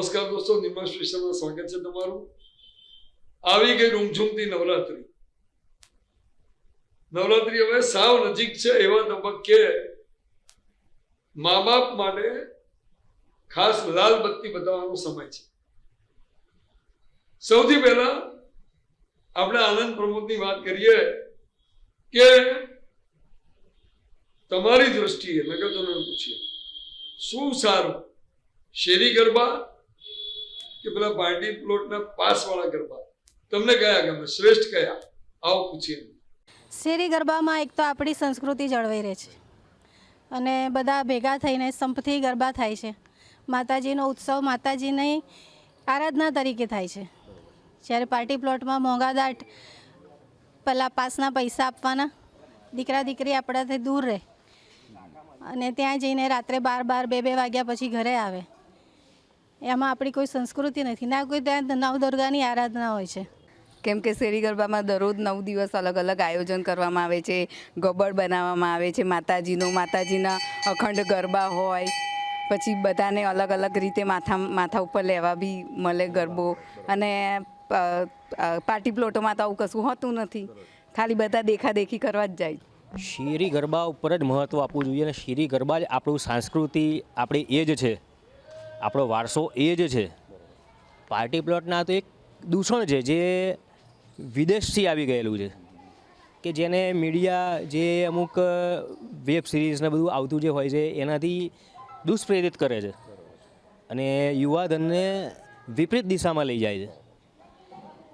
નમસ્કાર દોસ્તો નિર્મા સ્ટેશનમાં સ્વાગત છે તમારું. આવી ગઈ રૂમઝૂમતી નવરાત્રી. નવરાત્રી હવે સાવ નજીક છે એવા તબક્કે મા બાપ માટે ખાસ લાલ બત્તી બતાવવાનો સમય છે. સૌથી પહેલા આપણે આનંદ પ્રમોદની વાત કરીએ કે તમારી દ્રષ્ટિએ, નગરજનોને પૂછીએ, શું સારું? શેરી ગરબા કે પેલા પાર્ટી પ્લોટના પાસવાળા ગરબા. તમને કયા ગમે? શ્રેષ્ઠ કયા? આવો પૂછીએ. શેરી ગરબામાં એક તો આપણી સંસ્કૃતિ જળવાઈ રહે છે. અને બધા ભેગા થઈને સંપથી ગરબા થાય છે. માતાજીનો ઉત્સવ માતાજીની આરાધના તરીકે થાય છે. જ્યારે પાર્ટી પ્લોટમાં મોંઘાદાટ પહેલાં પાસના પૈસા આપવાના, દીકરા દીકરી આપણાથી દૂર રહે. અને ત્યાં જઈને રાત્રે બાર બાર બે બે વાગ્યા પછી ઘરે આવે. એમાં આપણી કોઈ સંસ્કૃતિ નથી. ના કોઈ ત્યાં નવ દુર્ગાની આરાધના હોય છે. કેમ કે શેરી ગરબામાં દરરોજ નવ દિવસ અલગ અલગ આયોજન કરવામાં આવે છે. ગબડ બનાવવામાં આવે છે. માતાજીનો માતાજીના અખંડ ગરબા હોય. પછી બધાને અલગ અલગ રીતે માથા માથા ઉપર લેવા બી મળે ગરબો. અને પાર્ટી પ્લોટોમાં તો આવું કશું હોતું નથી. ખાલી બધા દેખાદેખી કરવા જ જાય. શેરી ગરબા ઉપર જ મહત્ત્વ આપવું જોઈએ અને શેરી ગરબા જ આપણું સંસ્કૃતિ આપણી એ જ છે. આપણો વારસો એ જ છે. પાર્ટી પ્લોટના તો એક દૂષણ છે જે વિદેશથી આવી ગયેલું છે. કે જેને મીડિયા જે અમુક વેબ સિરીઝને બધું આવતું જે હોય છે, એનાથી દુષ્પ્રેરિત કરે છે. અને યુવાધનને વિપરીત દિશામાં લઈ જાય છે.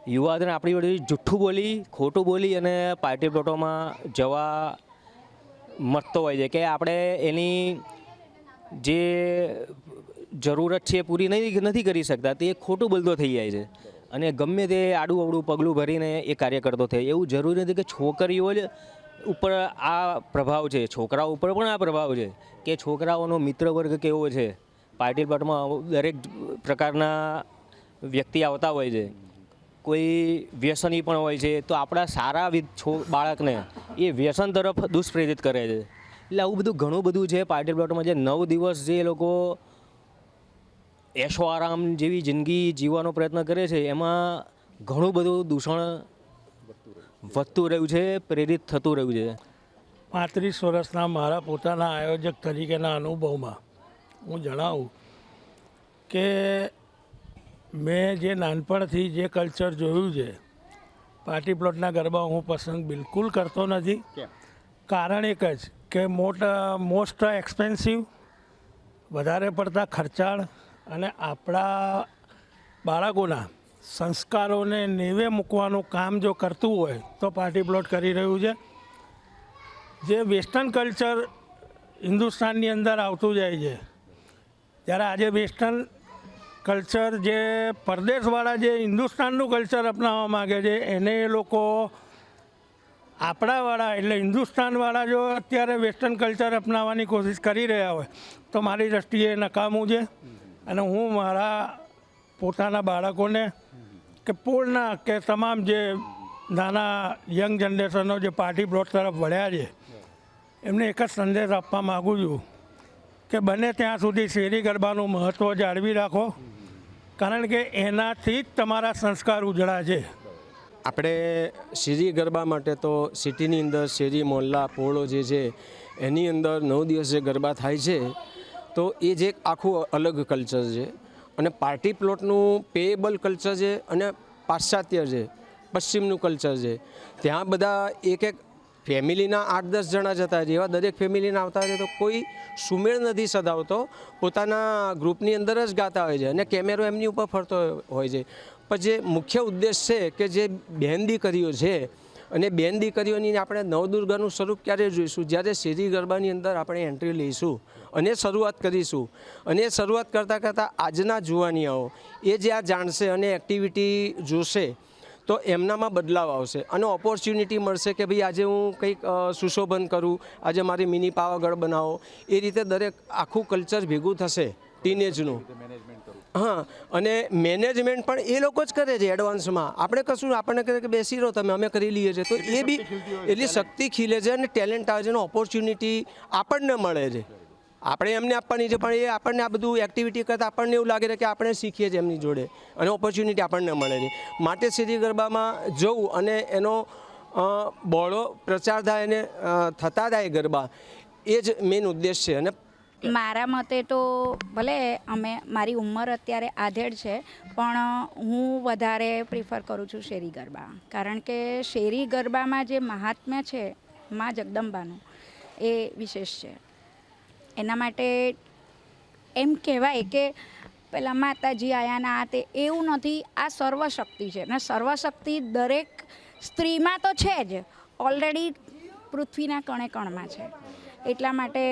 યુવાધન આપણી વડે જુઠ્ઠું બોલી, ખોટું બોલી અને પાર્ટી પ્લોટોમાં જવા મથતો હોય છે. કે આપણે એની જે જરૂરત છે એ પૂરી નહીં નથી કરી શકતા, તે ખોટું બોલતો થઈ જાય છે. અને ગમે તે આડું અવડું પગલું ભરીને એ કાર્ય કરતો થાય, એવું જરૂરી નથી કે છોકરીઓ જ ઉપર આ પ્રભાવ છે. છોકરાઓ ઉપર પણ આ પ્રભાવ છે કે છોકરાઓનો મિત્ર વર્ગ કેવો છે. પાર્ટી પ્લોટમાં દરેક પ્રકારના વ્યક્તિ આવતા હોય છે. કોઈ વ્યસની પણ હોય છે. તો આપણા સારા છો બાળકને એ વ્યસન તરફ દુષ્પ્રેરિત કરે છે. એટલે આવું બધું ઘણું બધું છે. પાર્ટી પ્લોટમાં જે નવ દિવસ જે લોકો એશો આરામ જેવી જિંદગી જીવવાનો પ્રયત્ન કરે છે એમાં ઘણું બધું દૂષણ વધતું રહ્યું છે પ્રેરિત થતું રહ્યું છે. પાંત્રીસ વર્ષના મારા પોતાના આયોજક તરીકેના અનુભવમાં હું જણાવું કે મેં જે નાનપણથી જે કલ્ચર જોયું છે પાર્ટી પ્લોટના ગરબા હું પસંદ બિલકુલ કરતો નથી. કારણ એક જ કે મોટા મોસ્ટ એક્સપેન્સિવ વધારે પડતા ખર્ચાળ અને આપણા બાળકોના સંસ્કારોને નેવે મૂકવાનું કામ જો કરતું હોય તો પાર્ટી પ્લોટ કરી રહ્યું છે. જે વેસ્ટર્ન કલ્ચર હિન્દુસ્તાનની અંદર આવતું જાય છે. ત્યારે આજે વેસ્ટર્ન કલ્ચર જે પરદેશવાળા જે હિન્દુસ્તાનનું કલ્ચર અપનાવવા માગે છે, એને એ લોકો આપણાવાળા એટલે હિન્દુસ્તાનવાળા જો અત્યારે વેસ્ટર્ન કલ્ચર અપનાવવાની કોશિશ કરી રહ્યા હોય, તો મારી દ્રષ્ટિએ નકામું છે. અને હું મારા પોતાના બાળકોને કે પૂર્ણ કે તમામ જે નાના યંગ જનરેશનનો જે પાર્ટી પ્લોટ તરફ વળ્યા છે, એમને એક જ સંદેશ આપવા માગું છું કે બને ત્યાં સુધી શેરી ગરબાનું મહત્ત્વ જાળવી રાખો, કારણ કે એનાથી જ તમારા સંસ્કાર ઉજળા છે. આપણે શેરી ગરબા માટે તો સિટીની અંદર શેરી મોહલ્લા પોળો જે છે, એની અંદર નવ દિવસ જે ગરબા થાય છે. તો એ જે આખું અલગ કલ્ચર છે અને પાર્ટી પ્લોટનું પેએબલ કલ્ચર છે અને પાશ્ચાત્ય છે, પશ્ચિમનું કલ્ચર છે. ત્યાં બધા એક એક ફેમિલીના આઠ દસ જણા જતા છે. એવા દરેક ફેમિલીના આવતા હોય તો કોઈ સુમેળ નથી સધાવતો. પોતાના ગ્રુપની અંદર જ ગાતા હોય છે અને કેમેરો એમની ઉપર ફરતો હોય છે. પણ જે મુખ્ય ઉદ્દેશ છે કે જે બહેન દીકરીઓ છે અને બેન દીકરીઓની આપણે નવદુર્ગાનું સ્વરૂપ ક્યારે જોઈશું? જ્યારે શેરી ગરબાની અંદર આપણે એન્ટ્રી લઈશું અને શરૂઆત કરીશું. અને શરૂઆત કરતાં કરતાં આજના જુવાનિયાઓ એ જે આ જાણશે અને એક્ટિવિટી જોશે તો એમનામાં બદલાવ આવશે. અને ઓપોર્ચ્યુનિટી મળશે કે ભાઈ આજે હું કંઈક સુશોભન કરું આજે મારી મિની પાવાગઢ બનાવો. એ રીતે દરેક આખું કલ્ચર ભેગું થશે ટીનેજનું હા અને મેનેજમેન્ટ પણ એ લોકો જ કરે છે એડવાન્સમાં આપણે કશું આપણને કહે કે બેસી રહો તમે અમે કરી લઈએ છીએ. તો એ બી એટલી શક્તિ ખીલે છે અને ટેલેન્ટ આવે છે અને ઓપોર્ચ્યુનિટી આપણને મળે છે. આપણે એમને આપવાની છે, પણ એ આપણને આ બધું એક્ટિવિટી કરતાં આપણને એવું લાગે છે કે આપણે શીખીએ છીએ એમની જોડે. અને ઓપોર્ચ્યુનિટી આપણને મળે છે. માટે સીધી ગરબામાં જવું અને એનો બહોળો પ્રચાર થાય અને થતા થાય ગરબા, એ જ મેઇન ઉદ્દેશ છે. અને મારા મતે તો ભલે અમે, મારી ઉંમર અત્યારે આધેડ છે, પણ, હું વધારે પ્રિફર કરું છું શેરી ગરબા. કારણ કે શેરી ગરબામાં જે મહાત્મ્ય છે, મા જગદંબાનું, એ વિશેષ છે. એના માટે એમ કહેવાય કે પેલા માતાજી આયાના આ તે એવું નથી આ સર્વશક્તિ છે. અને સર્વશક્તિ દરેક સ્ત્રીમાં તો છે જ ઓલરેડી પૃથ્વીના કણે કણમાં છે. એટલા માટે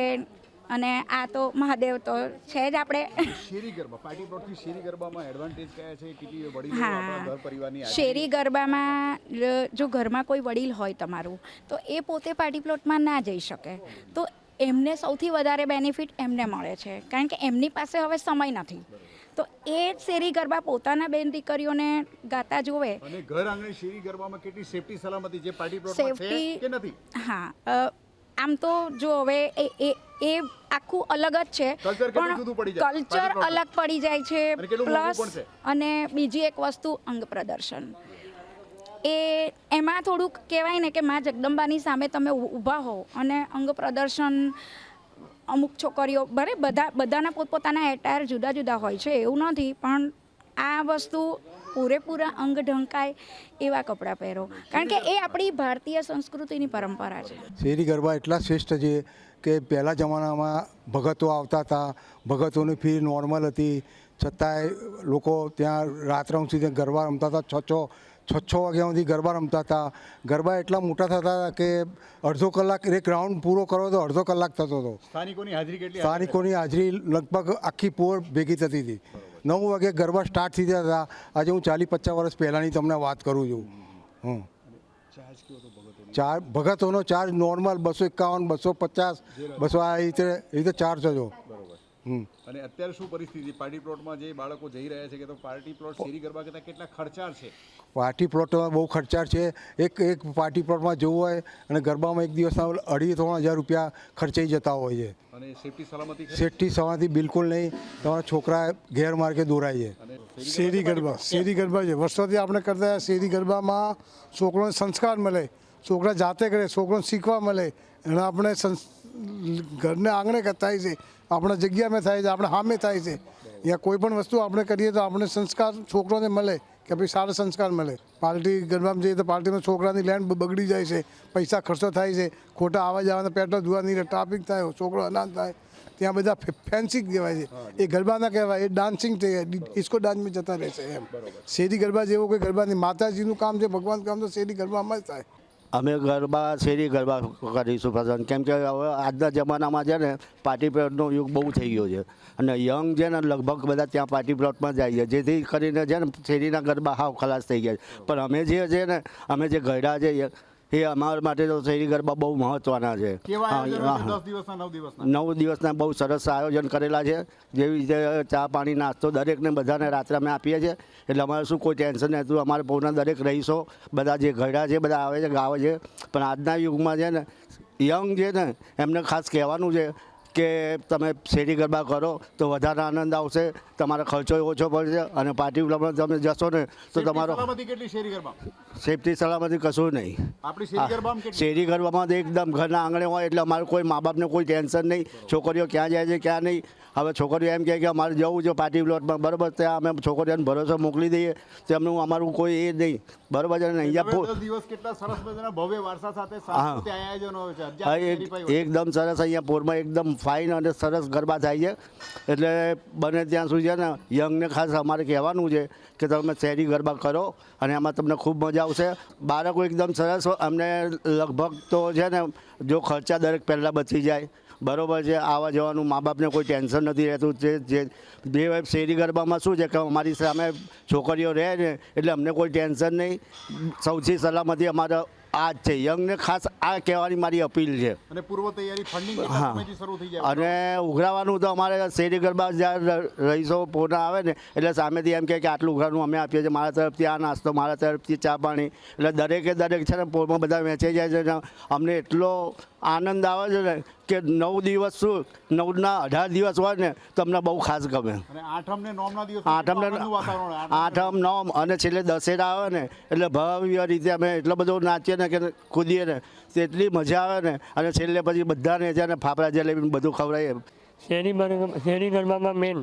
અને આ તો મહાદેવ તો છે જ આપણે. શેરી ગરબા પાર્ટી પ્લોટથી શેરી ગરબામાં એડવાન્ટેજ કયા છે? કેટલી વડીલો ઘર પરિવારની હા શેરી ગરબામાં જો ઘરમાં કોઈ વડીલ હોય તમારું તો એ પોતે પાર્ટી પ્લોટમાં ના જઈ શકે. તો એમને સૌથી વધારે બેનિફિટ એમને મળે છે. કારણ કે એમની પાસે હવે સમય નથી. તો એ શેરી ગરબા પોતાના બેન દીકરીઓને ગાતા જોવે. અને ઘર આંગણે શેરી ગરબામાં કેટલી સેફટી સલામતી જે પાર્ટી પ્લોટમાં છે કે નથી? હા આમ તો જો હવે એ એ એ આખું અલગ જ છે. જાય? કલ્ચર અલગ પડી જાય છે. પ્લસ અને બીજી એક વસ્તુ અંગ પ્રદર્શન એ એમાં થોડુંક કહેવાય ને કે મા જગદંબાની સામે તમે ઊભા હો અને અંગ પ્રદર્શન, અમુક છોકરીઓ, ભલે બધા, બધાના પોતપોતાના એટાયર જુદા જુદા હોય છે, એવું નથી, પણ આ વસ્તુ પૂરેપૂરા અંગ ઢંકાય એવા કપડાં પહેરો. કારણ કે એ આપણી ભારતીય સંસ્કૃતિની પરંપરા છે. શેરી ગરબા એટલા શ્રેષ્ઠ છે કે પહેલાં જમાનામાં ભગતો આવતા હતા, ભગતોની ફી નોર્મલ હતી. છતાંય લોકો ત્યાં રાત્રમ સુધી ગરબા રમતા હતા છ છ છ છ વાગ્યા સુધી ગરબા રમતા હતા. ગરબા એટલા મોટા થતા હતા કે અડધો કલાક એક રાઉન્ડ પૂરો કરો તો અડધો કલાક થતો હતો. સ્થાનિકોની હાજરી કેટલી સ્થાનિકોની હાજરી લગભગ આખી પોર ભેગી થતી હતી. નવ વાગે ગરબા સ્ટાર્ટ થઈ જતા હતા. આજે હું ચાલીસ પચાસ વર્ષ પહેલાંની તમને વાત કરું છું. હં ચાર ભગતોનો ચાર્જ નોર્મલ બસો એકાવન બસો પચાસ બસો આ રીતે એ રીતે ચાર્જ હમ અને અત્યારે શું પરિસ્થિતિ? પાર્ટી પ્લોટમાં જે બાળકો જઈ રહ્યા છે કે તો પાર્ટી પ્લોટ શેરી ગરબા કરતાં કેટલા ખર્ચાળ છે? પાર્ટી પ્લોટમાં બહુ ખર્ચાળ છે. એક એક પાર્ટી પ્લોટમાં જવું હોય અને ગરબામાં એક દિવસના અઢી ત્રણ હજાર રૂપિયા ખર્ચાઈ જતા હોય છે. અને સેફટી સલામતી સેફટી સલામતી બિલકુલ નહીં. તમારા છોકરા ગેરમાર્ગે દોરાય છે. શેરી ગરબા શેરી ગરબા છે. વર્ષોથી આપણે કરતા શેરી ગરબામાં છોકરોને સંસ્કાર મળે છોકરા જાતે કરે છોકરોને શીખવા મળે. એને આપણે સંસ- ઘરને આંગણે થાય છે. આપણા જગ્યામાં થાય છે આપણે સામે થાય છે. યા કોઈ પણ વસ્તુ આપણે કરીએ તો આપણે સંસ્કાર છોકરોને મળે કે ભાઈ સારા સંસ્કાર મળે. પાર્ટી ગરબામાં જઈએ તો પાર્ટીમાં છોકરાની લેન્ડ બગડી જાય છે પૈસા ખર્ચો થાય છે ખોટા આવવા જવાના પેટ્રોલ ધોવા નહીં ટ્રાફિક થાય છોકરો અનાજ થાય. ત્યાં બધા ફેન્સી કહેવાય છે. એ ગરબા ના કહેવાય એ ડાન્સિંગ છે ડિસ્કો ડાન્સમાં જતા રહેશે એમ. શેરી ગરબા જેવો કોઈ ગરબા નહીં માતાજીનું કામ છે ભગવાન કામ તો શેરી ગરબામાં જ થાય. અમે ગરબા, શેરી ગરબા કરીશું પસંદ કેમ કે હવે આજના જમાનામાં છે ને પાર્ટી પ્લોટનો યુગ બહુ થઈ ગયો છે. અને યંગ છે ને, લગભગ બધા ત્યાં પાર્ટી પ્લોટમાં જાય છે. જેથી કરીને છે ને, શેરીના ગરબા હાવ ખલાસ થઈ ગયા છે. પણ અમે જે છે ને, અમે જે ગયડા છે એ- અમારા માટે તો શેરી ગરબા બહુ મહત્ત્વના છે. નવ દિવસના? બહુ સરસ આયોજન કરેલા છે. જેવી રીતે ચા પાણી નાસ્તો દરેકને બધાને રાત્રે અમે આપીએ છીએ. એટલે અમારે શું કોઈ ટેન્શન નહોતું અમારે પૌના દરેક રહીશો બધા જે ઘડા છે બધા આવે છે ગાવે છે. પણ આજના યુગમાં છે ને યંગ છે ને એમને ખાસ કહેવાનું છે કે તમે શેરી ગરબા કરો તો વધારે આનંદ આવશે. તમારો ખર્ચો ઓછો પડશે અને પાર્ટી પ્લોટમાં તમે જશો ને તો તમારો સેફટી સલામતી કશું નહીં. શેરી ગરબામાં કેટલી? શેરી ગરબામાં તો એકદમ ઘરના આંગણે હોય એટલે અમારે કોઈ મા બાપને કોઈ ટેન્શન નહીં. છોકરીઓ ક્યાં જાય છે ક્યાં નહીં. હવે છોકરીઓ એમ કહે કે અમારે જવું છે પાર્ટી પ્લોટમાં. બરાબર ત્યાં અમે છોકરીઓને ભરોસો મોકલી દઈએ. તેમનું અમારું કોઈ એ નહીં. બરાબર છે અહીંયા દિવસ કેટલા સરસ મજાના ભવ્ય વારસા સાથે. એકદમ સરસ અહીંયા પોરમાં એકદમ ફાઇન અને સરસ ગરબા થાય છે. એટલે બને ત્યાં સુધી છે ને યંગને ખાસ અમારે કહેવાનું છે કે તમે શહેરી ગરબા કરો અને એમાં તમને ખૂબ મજા આવશે. બાળકો એકદમ સરસ અમને લગભગ તો છે ને જો ખર્ચા દરેક પહેલાં બચી જાય. બરોબર છે, આવવા જવાનું મા બાપને કોઈ ટેન્શન નથી રહેતું. જે જે, બે શેરી ગરબામાં શું છે કે અમારી સામે છોકરીઓ રહે ને એટલે અમને કોઈ ટેન્શન નહીં. સૌથી સલામતી અમારે આ જ છે. યંગને ખાસ આ કહેવાની મારી અપીલ છે. અને પૂર્વ તૈયારી ફંડિંગ હા. શરૂ થઈ જાય. અને ઉઘરાવાનું તો અમારે શેરી ગરબા જ્યારે રહીશો પોતા આવે ને એટલે સામેથી એમ કહે કે આટલું ઉઘરાનું અમે આપીએ છીએ. મારા તરફથી આ નાસ્તો મારા તરફથી ચા પાણી. એટલે દરેકે દરેક છે ને પોરમાં બધા વેચાઈ જાય છે અમને એટલો આનંદ આવે છે ને કે નવ દિવસ શું નવના અઢાર દિવસ હોય ને તમને બહુ ખાસ ગમે. આઠમ ને આઠમને. આઠમ નોમ અને છેલ્લે દશેરા આવે ને એટલે ભવ્ય રીતે અમે એટલો બધો નાચીએ ને કે કૂદીએ ને તેટલી એટલી મજા આવે ને અને છેલ્લે પછી બધાને છે ફાફડા જલેબી બધું ખવડાવીએ શેરી શેરી ગરબામાં મેન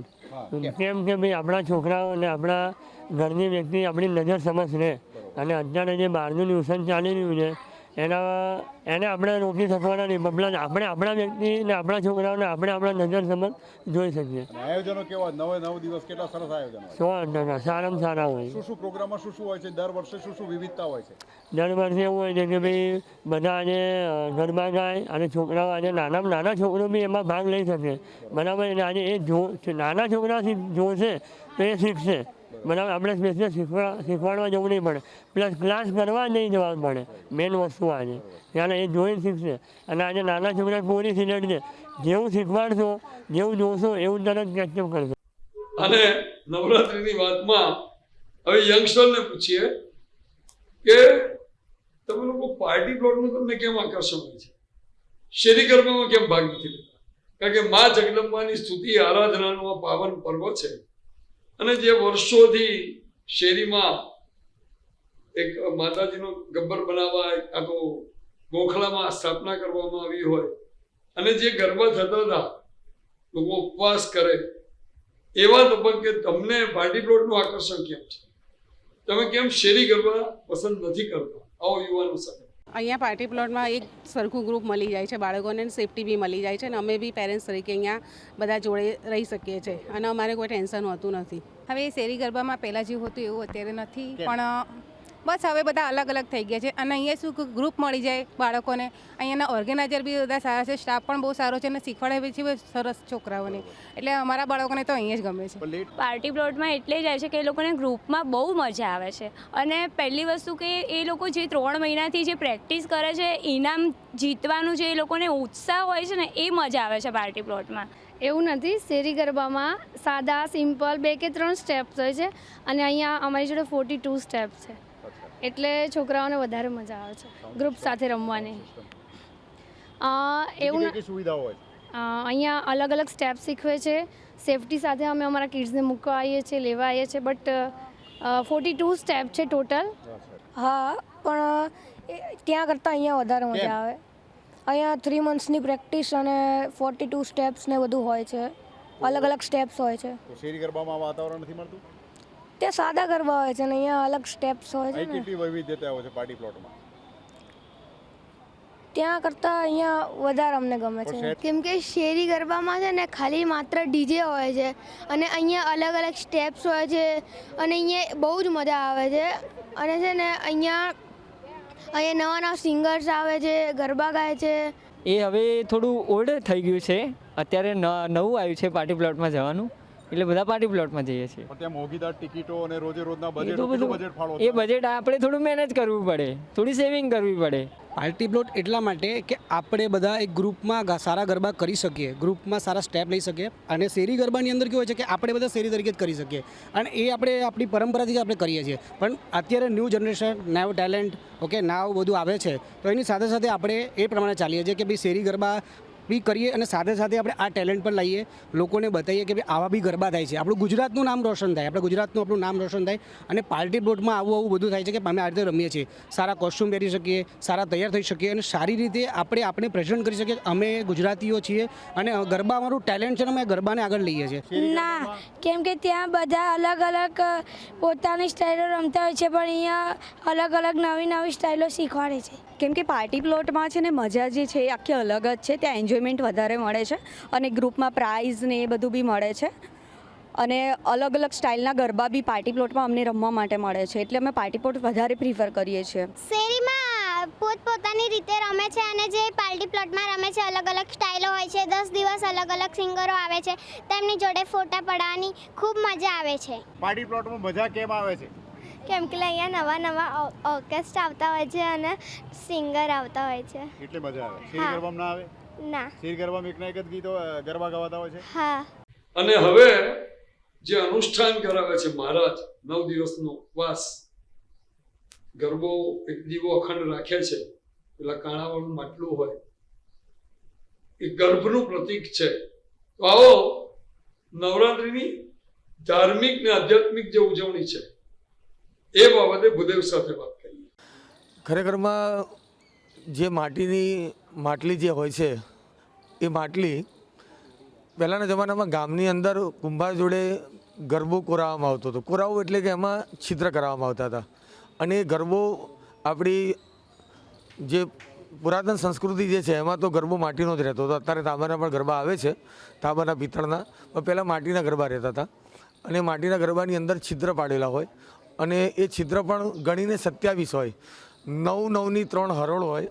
કેમ કે ભાઈ આપણા છોકરાઓ અને આપણા ઘરની વ્યક્તિ આપણી નજર સમજ રહે અને અત્યારે જે બહારનું ન્યુસન ચાલી રહ્યું છે એના એને આપણે રોકી શકવાના નહીં. પ્લસ આપણે આપણા વ્યક્તિ ને આપણા છોકરાઓને આપણે આપણા નજર સમજ જોઈ શકીએ. અને આયોજનો કેવા નવે નવ દિવસ કેટલા સરસ આયોજનો હોય? સો ટકા સારામાં સારા હોય. શું શું પ્રોગ્રામમાં શું શું હોય છે? દર વર્ષે શું શું વિવિધતા હોય છે? દર વર્ષે એવું હોય છે કે ભાઈ બધા આજે અ, ગરબા ગાય અને છોકરાઓ આજે નાનામાં નાના છોકરો બી એમાં ભાગ લઈ શકે. બરાબર? એટલે આજે એ જો નાના છોકરાથી જોશે તો એ શીખશે. બરાબર. આપણે સ્પેશિયલ શીખવા શીખવાડવા જવું નહીં પડે પ્લસ ક્લાસ કરવા નહીં જવાનું પડે મેઇન વસ્તુ આજે ત્યારે એ જોઈને શીખશે. અને આજે નાના છોકરા પૂરી સિલેક્ટ છે. જેવું શીખવાડશો જેવું જોશો એવું તરત કેચઅપ કરશો. અને નવરાત્રિની વાતમાં હવે યંગસ્ટરને પૂછીએ કે તમે લોકો પાર્ટી પ્લોટનું તમને કેમ આકર્ષણ હોય છે? શેરી ગરબામાં કેમ ભાગ નથી લેતા કારણ કે મા જગદંબાની સ્તુતિ આરાધનાનું આ પાવન પર્વ છે. અને જે વર્ષોથી શેરીમાં એક માતાજીનો ગબ્બર બનાવવા, આખો ગોખલામાં સ્થાપના કરવામાં આવી હોય, અને જે ગરબા થતા હતા, લોકો ઉપવાસ કરે, એવા તબક્કે તમને પાર્ટી પ્લોટનું આકર્ષણ કેમ છે? તમે કેમ શેરી ગરબા પસંદ નથી કરતા? આવો યુવાનો સાથે. અહીંયા પાર્ટી પ્લોટમાં એક સરખું ગ્રુપ મળી જાય છે બાળકોને સેફટી બી મળી જાય છે અને અમે બી પેરેન્ટ્સ તરીકે અહીંયા બધા જોડે રહી શકીએ છીએ અને અમારે કોઈ ટેન્શન હોતું નથી. હવે શેરી ગરબામાં પહેલાં જેવું હતું એવું અત્યારે નથી પણ બસ હવે બધા અલગ અલગ થઈ ગયા છે. અને અહીંયા શું ગ્રુપ મળી જાય બાળકોને. અહીંયાના ઓર્ગેનાઇઝર બી બધા સારા છે. સ્ટાફ પણ બહુ સારો છે અને શીખવાડે બી છે સરસ છોકરાઓને. એટલે અમારા બાળકોને તો અહીંયા જ ગમે છે. પાર્ટી પ્લોટમાં એટલે જાય છે કે એ લોકોને ગ્રુપમાં બહુ મજા આવે છે. અને પહેલી વસ્તુ કે એ લોકો જે ત્રણ મહિનાથી જે પ્રેક્ટિસ કરે છે ઇનામ જીતવાનું જે એ લોકોને ઉત્સાહ હોય છે ને એ મજા આવે છે પાર્ટી પ્લોટમાં. એવું નથી શેરી ગરબામાં સાદા સિમ્પલ બે કે ત્રણ સ્ટેપ્સ હોય છે. અને અહીંયા અમારી જોડે ફોર્ટી ટુ સ્ટેપ છે. એટલે છોકરાઓને વધારે મજા આવે છે ગ્રુપ સાથે રમવાની. એવું સુવિધાઓ હોય? અહીંયા અલગ અલગ સ્ટેપ શીખવે છે. સેફટી સાથે અમે અમારા કિડ્સને મૂકવા આવીએ છીએ લેવા આવીએ છીએ બટ ફોર્ટી ટુ સ્ટેપ છે ટોટલ હા પણ ત્યાં કરતાં અહીંયા વધારે મજા આવે. અહીંયા થ્રી મંથ્સની પ્રેક્ટિસ અને ફોર્ટી ટુ સ્ટેપ્સ ને બધું હોય છે. અલગ અલગ સ્ટેપ્સ હોય છે. શેરી ગરબામાં વાતાવરણ નથી મળતું? તે સાદા ગરબા હોય છે ને અહીંયા અલગ સ્ટેપ્સ હોય છે અહીં ને. કેટલી વૈવિધ્યતા હોય છે પાર્ટી પ્લોટમાં ત્યાં કરતાં અહીંયા વધારે અમને ગમે પણ છે. શહેર- કેમ કે શેરી ગરબામાં છે ને ખાલી માત્ર ડીજે હોય છે અને અહીંયા અલગ અલગ સ્ટેપ્સ હોય છે અને અહીંયા બહુ જ મજા આવે છે. અને છે ને અહીંયા અહીંયા નવા નવા સિંગર્સ આવે છે ગરબા ગાય છે. એ હવે થોડું ઓલ્ડ થઈ ગયું છે. અત્યારે નવું આવ્યું છે પાર્ટી પ્લોટમાં જવાનું. એટલે બધા પાર્ટી પ્લોટમાં જઈએ છીએ. ત્યાં મોંઘીદાર ટિકિટો અને રોજે રોજના એ બજેટ બધું બજેટ ફાળો એ બજેટ આપણે થોડું મેનેજ કરવું પડે. થોડી સેવિંગ કરવી પડે. પાર્ટી પ્લોટ એટલા માટે કે આપણે બધા એક ગ્રુપમાં સારા ગરબા કરી શકીએ. ગ્રુપમાં સારા સ્ટેપ લઈ શકીએ. અને શેરી ગરબાની અંદર કેવું હોય છે કે આપણે બધા શેરી તરીકે જ કરી શકીએ. અને એ આપણે આપણી પરંપરાથી જ આપણે કરીએ છીએ. પણ અત્યારે ન્યૂ જનરેશન નવ ટેલેન્ટ ઓકે નાવ બધું આવે છે. તો એની સાથે સાથે આપણે એ પ્રમાણે ચાલીએ છીએ કે ભાઈ શેરી ગરબા બી કરીએ અને સાથે સાથે આપણે આ ટેલેન્ટ પણ લઈએ લોકોને બતાવીએ કે ભાઈ આવા બી ગરબા થાય છે. આપણું ગુજરાતનું નામ રોશન થાય. આપણે ગુજરાતનું આપણું નામ રોશન થાય અને પાર્ટી પ્લોટમાં આવું આવું બધું થાય છે કે અમે આ રીતે રમીએ છીએ. સારા કોસ્ટ્યુમ પહેરી શકીએ સારા તૈયાર થઈ શકીએ અને સારી રીતે આપણે આપણે પ્રેઝન્ટ કરી શકીએ અમે ગુજરાતીઓ છીએ અને ગરબા અમારું ટેલેન્ટ છે ને અમે ગરબાને આગળ લઈએ છીએ. ના કેમ કે ત્યાં બધા અલગ અલગ પોતાની સ્ટાઇલો રમતા હોય છે પણ અહીંયા અલગ અલગ નવી નવી સ્ટાઇલો શીખવાડે છે. કેમ કે પાર્ટી પ્લોટમાં છે ને મજા જે છે એ આખી અલગ જ છે. ત્યાં એન્જોયમેન્ટ વધારે મળે છે અને ગ્રુપમાં પ્રાઇઝ ને એ બધું બી મળે છે. અને અલગ અલગ સ્ટાઇલના ગરબા બી પાર્ટી પ્લોટમાં અમને રમવા માટે મળે છે. એટલે અમે પાર્ટી પ્લોટ વધારે પ્રિફર કરીએ છીએ. શેરીમાં પોતપોતાની રીતે રમે છે અને જે પાર્ટી પ્લોટમાં રમે છે અલગ અલગ સ્ટાઇલો હોય છે. દસ દિવસ અલગ અલગ સિંગરો આવે છે. તેમની જોડે ફોટા પડાવવાની ખૂબ મજા આવે છે. પાર્ટી પ્લોટમાં મજા કેમ આવે છે? કેમ કે અહીંયા નવા નવા ઓર્કેસ્ટ આવતા હોય છે અને સિંગર આવતા હોય છે. એટલે મજા આવે. શેરી. ગરબામાં ના આવે? ના. શેરી ગરબામાં એકના એક જ ગીતો ગરબા ગવાતા હોય છે? હા. અને હવે જે અનુષ્ઠાન કરાવે છે મહારાજ નવ દિવસનો ઉપવાસ ગરબો એક દીવો અખંડ રાખે છે. પેલા કાણાવાળું માટલું હોય. એ ગર્ભનું પ્રતીક છે. તો આવો નવરાત્રિની ધાર્મિક ને આધ્યાત્મિક જે ઉજવણી છે એ બાબતે ભૂદેવ સાથે વાત કરીએ. ખરેખરમાં જે માટીની માટલી જે હોય છે, એ માટલી પહેલાંના જમાનામાં ગામની અંદર કુંભાર જોડે ગરબો કોરાવવામાં આવતો હતો. કોરાવો એટલે કે એમાં છિદ્ર કરાવવામાં આવતા હતા. અને એ ગરબો આપણી જે પુરાતન સંસ્કૃતિ જે છે, એમાં તો ગરબો માટીનો જ રહેતો હતો. અત્યારે તાંબાના પણ ગરબા આવે છે, તાંબાના પિત્તળના. પણ પહેલાં માટીના ગરબા રહેતા હતા. અને માટીના ગરબાની અંદર છિદ્ર પાડેલા હોય. અને એ છિદ્ર પણ ગણીને સત્યાવીસ હોય. નવ નવની ત્રણ હરોળ હોય.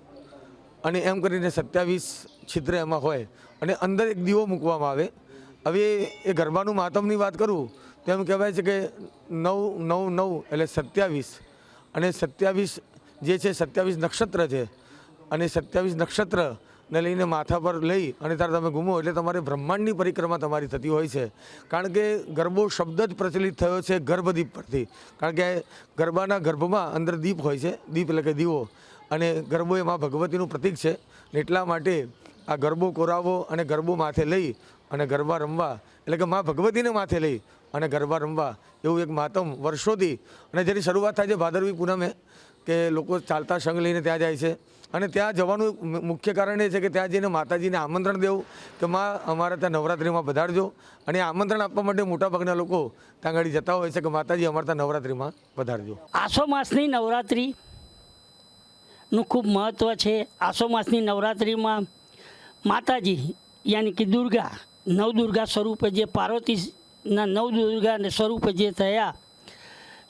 અને એમ કરીને સત્યાવીસ છિદ્ર એમાં હોય અને અંદર એક દીવો મૂકવામાં આવે. હવે એ ગરબાનું માતમની વાત કરું, તો એમ કહેવાય છે કે નવ નવ નવ એટલે સત્યાવીસ. અને સત્યાવીસ જે છે, સત્યાવીસ નક્ષત્ર છે. અને સત્યાવીસ નક્ષત્રને લઈને માથા પર લઈ અને ત્યારે તમે ગુમો એટલે તમારે બ્રહ્માંડની પરિક્રમા તમારી થતી હોય છે. કારણ કે ગરબો શબ્દ જ પ્રચલિત થયો છે ગર્ભદીપ પરથી. કારણ કે ગરબાના ગર્ભમાં અંદર દીપ હોય છે, દીપ એટલે કે દીવો. અને ગરબો એમાં ભગવતીનું પ્રતીક છે. એટલા માટે આ ગરબો કોરાવો અને ગરબો માથે લઈ અને ગરબા રમવા, એટલે કે મા ભગવતીને માથે લઈ અને ગરબા રમવા એવું એક માતમ વર્ષોથી અને જેની શરૂઆત થાય છે ભાદરવી પૂનમે, કે લોકો ચાલતા સંઘ લઈને ત્યાં જાય છે. અને ત્યાં જવાનું મુખ્ય કારણ એ છે કે ત્યાં જઈને માતાજીને આમંત્રણ દેવું, કે માં અમારા ત્યાં નવરાત્રિમાં પધારજો. અને આમંત્રણ આપવા માટે મોટાભાગના લોકો ત્યાં આગળ જતા હોય છે કે માતાજી અમારા ત્યાં નવરાત્રિમાં પધારજો. આસો માસની નવરાત્રિ નું ખૂબ મહત્ત્વ છે. આસો માસની નવરાત્રિમાં માતાજી, યાની કે દુર્ગા નવદુર્ગા સ્વરૂપે જે પાર્વતીના નવદુર્ગા સ્વરૂપે જે થયા,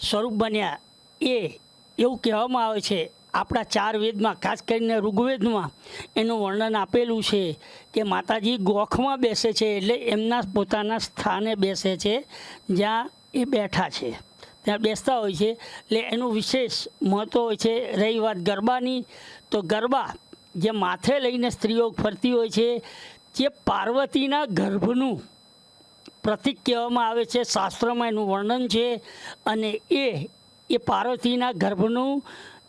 સ્વરૂપ બન્યા, એ એવું કહેવામાં આવે છે, આપણા ચાર વેદમાં, ખાસ કરીને ઋગ્વેદમાં એનું વર્ણન આપેલું છે કે માતાજી ગોખમાં બેસે છે એટલે એમના પોતાના સ્થાને બેસે છે, જ્યાં એ બેઠા છે. ત્યાં બેસતા હોય છે. એટલે એનું વિશેષ મહત્ત્વ હોય છે રહી વાત ગરબાની. તો ગરબા જે માથે લઈને સ્ત્રીઓ ફરતી હોય છે, જે પાર્વતીના ગર્ભનું પ્રતિક કહેવામાં આવે છે, શાસ્ત્રમાં એનું વર્ણન છે અને એ એ પાર્વતીના ગર્ભનું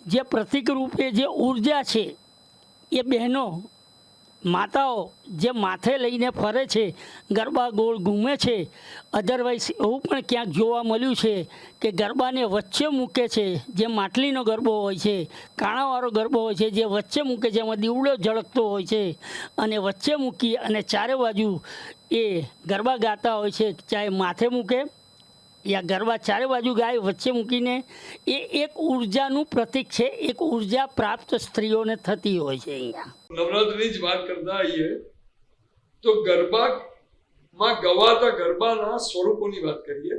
જે પ્રતિક રૂપે જે ઊર્જા છે, એ બહેનો માતાઓ જે માથે લઈને ફરે છે, ગરબા ગોળ ઘૂમે છે અધરવાઇઝ એવું પણ ક્યાંક જોવા મળ્યું છે કે ગરબાને વચ્ચે મૂકે છે, જે માટલીનો ગરબો હોય છે, કાણાવાળો ગરબો હોય છે, જે વચ્ચે મૂકે છે, એમાં દીવડો ઝળકતો હોય છે, અને વચ્ચે મૂકી અને ચારે બાજુ એ ગરબા ગાતા હોય છે, ચાહે માથે મૂકે યા ગરબા ચારે બાજુ ગાય વચ્ચે મૂકીને એ એક ઉર્જાનું પ્રતીક છે, એક ઊર્જા પ્રાપ્ત સ્ત્રીઓને થતી હોય છે અહીંયા. નવરાત્રિની જ વાત કરતા આવીએ તો ગરબામાં ગવાતા ગરબાના સ્વરૂપોની વાત કરીએ.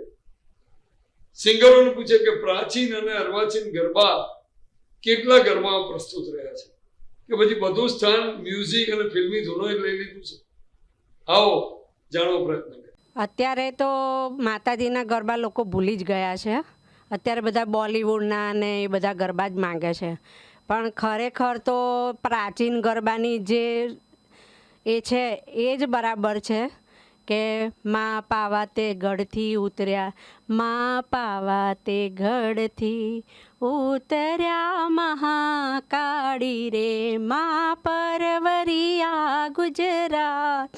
સિંગરોને પૂછે કે પ્રાચીન અને અર્વાચીન ગરબા કેટલા ગરબામાં પ્રસ્તુત રહ્યા છે? કે પછી બધું સ્થાન મ્યુઝિક અને ફિલ્મી ધૂનોએ લઈ લીધું છે. આવો જાણો પ્રયત્ન અત્યારે તો માતાજીના ગરબા લોકો ભૂલી જ ગયા છે. અત્યારે બધા બોલિવૂડના ને એ બધા ગરબા જ માંગે છે. પણ ખરેખર તો પ્રાચીન ગરબાની જે એ છે એ જ બરાબર છે. કે મા પાવા તે ગઢથી ઉતર્યા. મા પાવા તે ગઢથી ઉતર્યા. મહાકાળી રે મા પરવરિયા ગુજરાત.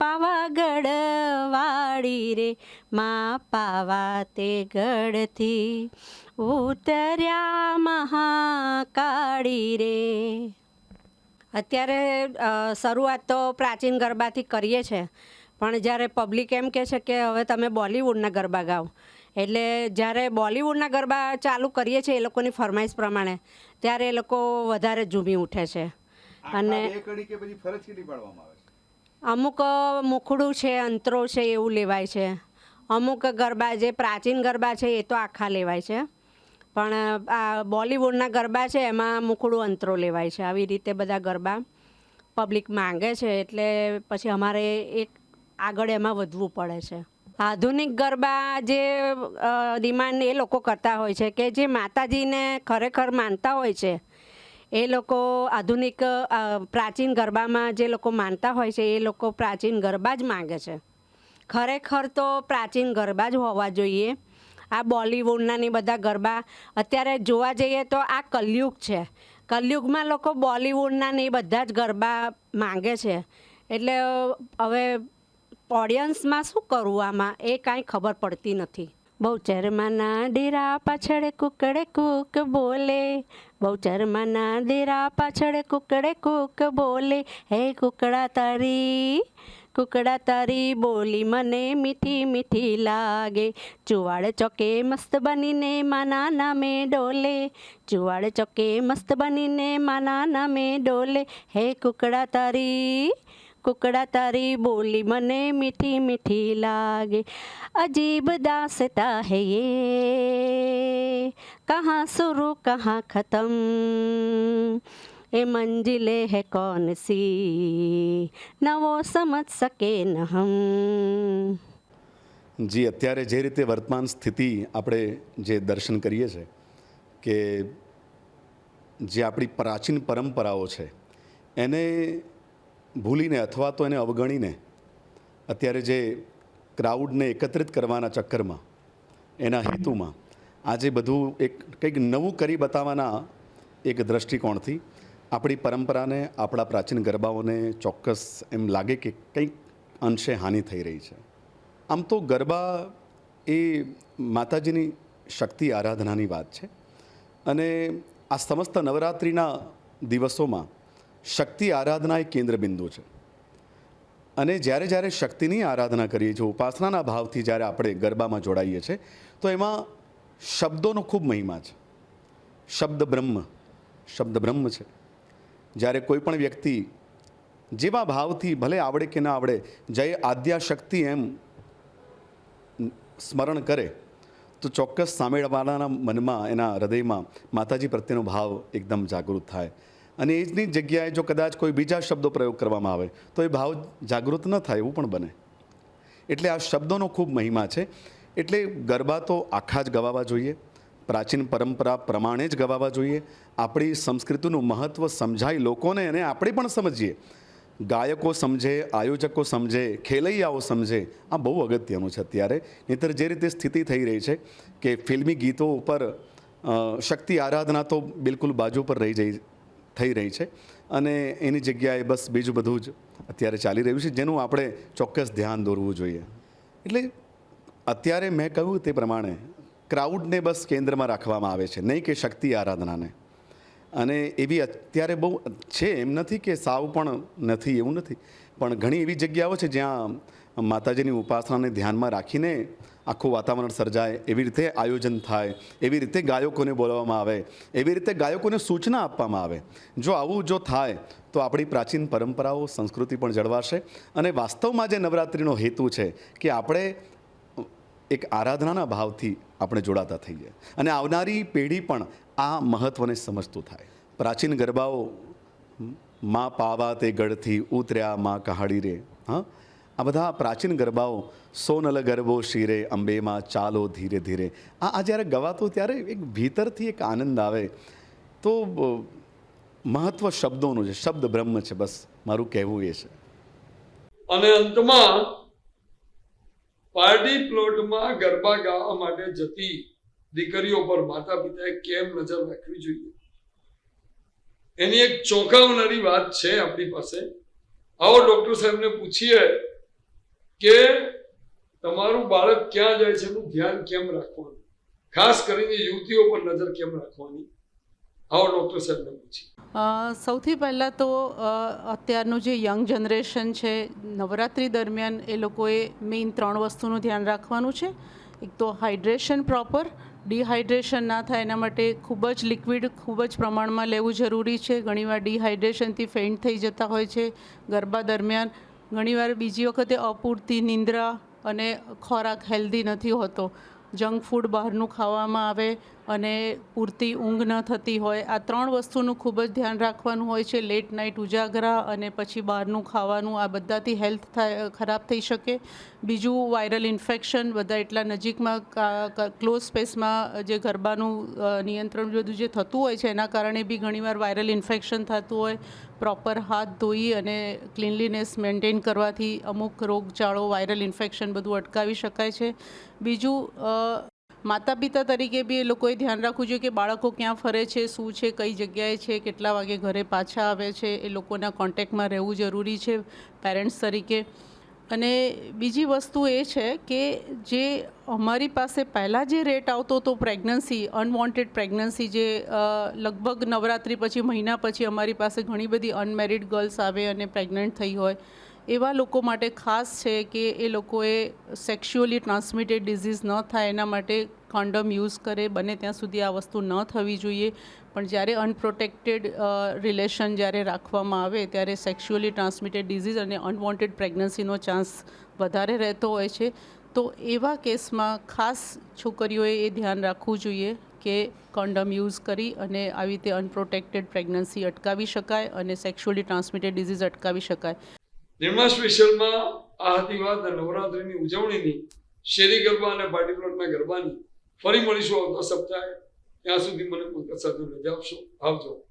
પાવાગઢ વાળી રે મા પાવા તે ગઢથી ઉતર્યા. મહાકાળી રે. અત્યારે શરૂઆત તો પ્રાચીન ગરબાથી કરીએ છે. પણ જ્યારે પબ્લિક એમ કહે છે કે હવે તમે બોલિવૂડના ગરબા ગાઓ. એટલે જ્યારે બોલિવૂડના ગરબા ચાલુ કરીએ છીએ એ લોકોની ફરમાઈશ પ્રમાણે ત્યારે એ લોકો વધારે ઝૂમી ઉઠે છે. અને અમુક મુખડું છે અંતરો છે એવું લેવાય છે. અમુક ગરબા જે પ્રાચીન ગરબા છે એ તો આખા લેવાય છે. પણ આ બોલિવૂડના ગરબા છે એમાં મુખડું અંતરો લેવાય છે. આવી રીતે બધા ગરબા પબ્લિક માંગે છે. એટલે પછી અમારે એક આગળ એમાં વધવું પડે છે. આધુનિક ગરબા જે ડિમાન્ડ એ લોકો કરતા હોય છે કે જે માતાજીને ખરેખર માનતા હોય છે, એ લોકો આધુનિક પ્રાચીન ગરબામાં જે લોકો માનતા હોય છે, એ લોકો પ્રાચીન ગરબા જ માગે છે. ખરેખર તો પ્રાચીન ગરબા જ હોવા જોઈએ. આ બોલિવૂડના ને બધા ગરબા, અત્યારે જોવા જઈએ તો આ કલયુગ છે. કલયુગમાં લોકો બોલિવૂડના ને બધા જ ગરબા માગે છે. એટલે હવે ઓડિયન્સમાં શું કરવું આમાં એ કાંઈ ખબર પડતી નથી. બહુચરમાના ડેરા પાછળ કુકડે કુક બોલે. બહુચરમાના ડેરા પાછળ કુકડે કુક બોલે. હે કુકડા તારી કુકડા તારી બોલી મને મીઠી મીઠી લાગે. ચુવાડ ચોકે મસ્ત બનીને માના નામે ડોલે. ચુવાડ ચોકે મસ્ત બનીને માના નામે ડોલે. હે કુકડા તારી કુકડા તારી બોલી મને મીઠી મીઠી લાગે. અજીબ દાસતા હૈ યે કહા શુરૂ કહા ખતમ. એ મંજિલે હે કોન સી? નવો સમજ સકે ન હમ. જી, અત્યારે જે રીતે વર્તમાન સ્થિતિ આપણે જે દર્શન કરીએ છીએ કે જે આપણી પ્રાચીન પરંપરાઓ છે, એને ભૂલીને અથવા તો એને અવગણીને અત્યારે જે ક્રાઉડને એકત્રિત કરવાના ચક્કરમાં, એના હેતુમાં આજે બધું એક કંઈક નવું કરી બતાવવાના એક દૃષ્ટિકોણથી આપણી પરંપરાને, આપણા પ્રાચીન ગરબાઓને ચોક્કસ એમ લાગે કે કંઈક અંશે હાનિ થઈ રહી છે. આમ તો ગરબા એ માતાજીની શક્તિ આરાધનાની વાત છે અને આ સમસ્ત નવરાત્રિના દિવસોમાં શક્તિ આરાધના એક કેન્દ્રબિંદુ છે. અને જ્યારે જ્યારે શક્તિની આરાધના કરીએ છીએ, ઉપાસનાના ભાવથી જ્યારે આપણે ગરબામાં જોડાઈએ છીએ, તો એમાં શબ્દોનો ખૂબ મહિમા છે. શબ્દ બ્રહ્મ શબ્દ બ્રહ્મ છે. જ્યારે કોઈ પણ વ્યક્તિ જેવા ભાવથી ભલે આવડે કે ના આવડે, જય આદ્યા શક્તિ એમ સ્મરણ કરે, તો ચોક્કસ સામેળવાળાના મનમાં, એના હૃદયમાં માતાજી પ્રત્યેનો ભાવ એકદમ જાગૃત થાય. અને એ જની જગ્યાએ જો કદાચ કોઈ બીજા શબ્દો પ્રયોગ કરવામાં આવે, તો એ ભાવ જાગૃત ન થાય એવું પણ બને. એટલે આ શબ્દોનો ખૂબ મહિમા છે. એટલે ગરબા તો આખા જ ગવાવા જોઈએ. પ્રાચીન પરંપરા પ્રમાણે જ ગવાવા જોઈએ. આપણી સંસ્કૃતિનું મહત્ત્વ સમજાય લોકોને અને આપણે પણ સમજીએ. ગાયકો સમજે, આયોજકો સમજે, ખેલૈયાઓ સમજે, આ બહુ અગત્યનું છે અત્યારે. નહીંતર જે રીતે સ્થિતિ થઈ રહી છે કે ફિલ્મી ગીતો ઉપર શક્તિ આરાધના તો બિલકુલ બાજુ પર રહી જઈ થઈ રહી છે. અને એની જગ્યાએ બસ બીજું બધું જ અત્યારે ચાલી રહ્યું છે, જેનું આપણે ચોક્કસ ધ્યાન દોરવું જોઈએ. એટલે અત્યારે મેં કહ્યું તે પ્રમાણે ક્રાઉડને બસ કેન્દ્રમાં રાખવામાં આવે છે, નહીં કે શક્તિ આરાધનાને. અને એવી અત્યારે બહુ છે એમ નથી કે સાવ પણ નથી, એવું નથી. પણ ઘણી એવી જગ્યાઓ છે જ્યાં માતાજીની ઉપાસનાને ધ્યાનમાં રાખીને આખું વાતાવરણ સર્જાય, એવી રીતે આયોજન થાય, એવી રીતે ગાયકોને બોલાવવામાં આવે, એવી રીતે ગાયકોને સૂચના આપવામાં આવે. જો આવું જો થાય, તો આપણી પ્રાચીન પરંપરાઓ, સંસ્કૃતિ પણ જળવાશે અને વાસ્તવમાં જે નવરાત્રિનો હેતુ છે કે આપણે એક આરાધનાના ભાવથી આપણે જોડાતા થઈએ. અને આવનારી પેઢી પણ આ મહત્ત્વને સમજતું થાય. પ્રાચીન ગરબાઓ, માં પાવા તે ગઢથી ઉતર્યા, મા કહાડી રે હા? આ બધા પ્રાચીન ગરબાઓ, સોનલ ગરબો, શિરે, અંબેમાં ચાલો ધીરે ધીરે. આ આ જ્યારે ગવાતો ત્યારે એક ભીતરથી એક આનંદ આવે. તો મહત્વ શબ્દોનું છે, શબ્દ બ્રહ્મ છે બસ, મારું કહેવું એ છે. અને અંતમાં પાર્ટી પ્લોટમાં ગરબા ગાવા માટે જતી દીકરીઓ પર માતા પિતાએ કેમ નજર રાખવી જોઈએ? એની એક ચોંકાવનારી વાત છે આપણી પાસે. આવો ડોક્ટર સાહેબને પૂછીએ કે તમારું બાળક ક્યાં જાય છે એનું ધ્યાન કેમ રાખવાનું? ખાસ કરીને યુવતીઓ પર નજર કેમ રાખવાની? આવો ડૉક્ટર સાહેબને પૂછી સૌથી પહેલાં તો અત્યારનું જે યંગ જનરેશન છે, નવરાત્રિ દરમિયાન એ લોકોએ મેઇન ત્રણ વસ્તુનું ધ્યાન રાખવાનું છે. એક તો હાઇડ્રેશન પ્રોપર, ડિહાઇડ્રેશન ના થાય એના માટે ખૂબ જ લિક્વિડ, ખૂબ જ પ્રમાણમાં લેવું જરૂરી છે. ઘણીવાર ડિહાઇડ્રેશનથી ફેઇન્ટ થઈ જતા હોય છે. ગરબા દરમિયાન ઘણીવાર બીજી વખતે અપૂરતી નિંદ્રા અને ખોરાક હેલ્ધી નથી હોતો. જંક ફૂડ બહારનું ખાવામાં આવે અને પૂરતી ઊંઘ ન થતી હોય. આ ત્રણ વસ્તુનું ખૂબ જ ધ્યાન રાખવાનું હોય છે. લેટ નાઇટ ઉજાગરા અને પછી બહારનું ખાવાનું, આ બધાથી હેલ્થ ખરાબ થઈ શકે. બીજું, વાયરલ ઇન્ફેક્શન, બધા એટલા નજીકમાં ક્લોઝ સ્પેસમાં, જે ગરબાનું નિયંત્રણ બધું જે થતું હોય છે, એના કારણે બી ઘણીવાર વાયરલ ઇન્ફેક્શન થતું હોય. પ્રોપર હાથ ધોઈ અને ક્લીનલીનેસ મેન્ટેન કરવાથી અમુક રોગચાળો, વાયરલ ઇન્ફેક્શન બધું અટકાવી શકાય છે. બીજું માતા પિતા તરીકે બી એ લોકોએ ધ્યાન રાખવું જોઈએ કે બાળકો ક્યાં ફરે છે, શું છે, કઈ જગ્યાએ છે, કેટલા વાગે ઘરે પાછા આવે છે, એ લોકોના કોન્ટેક્ટમાં રહેવું જરૂરી છે પેરેન્ટ્સ તરીકે. અને બીજી વસ્તુ એ છે કે જે અમારી પાસે પહેલાં જે રેટ આવતો હતો પ્રેગ્નન્સી, અનવોન્ટેડ પ્રેગ્નન્સી જે લગભગ નવરાત્રિ પછી, મહિના પછી અમારી પાસે ઘણી બધી અનમેરિડ ગર્લ્સ આવે અને પ્રેગ્નન્ટ થઈ હોય. એવા લોકો માટે ખાસ છે કે એ લોકોએ સેક્સ્યુઅલી ટ્રાન્સમિટેડ ડિઝીઝ ન થાય એના માટે કોન્ડમ યુઝ કરે, બને ત્યાં સુધી આ વસ્તુ ન થવી જોઈએ. પણ જ્યારે અનપ્રોટેક્ટેડ રિલેશન જ્યારે રાખવામાં આવે ત્યારે સેક્સ્યુઅલી ટ્રાન્સમિટેડ ડિઝીઝ અને અનવોન્ટેડ પ્રેગ્નન્સીનો ચાન્સ વધારે રહેતો હોય છે. તો એવા કેસમાં ખાસ છોકરીઓએ એ ધ્યાન રાખવું જોઈએ કે કોન્ડમ યુઝ કરી અને આવી રીતે અનપ્રોટેક્ટેડ પ્રેગ્નન્સી અટકાવી શકાય અને સેક્સ્યુઅલી ટ્રાન્સમિટેડ ડિઝીઝ અટકાવી શકાય. નિર્મા સ્પેશિયલમાં આ હતી વાત નવરાત્રિની ઉજવણીની. શેરી ગરબા અને પાર્ટી પ્લોટના ગરબાની ફરી મળીશું આવતા સપ્તાહે. ત્યાં સુધી મને પંકજ સાથે રજા આપશો આવજો.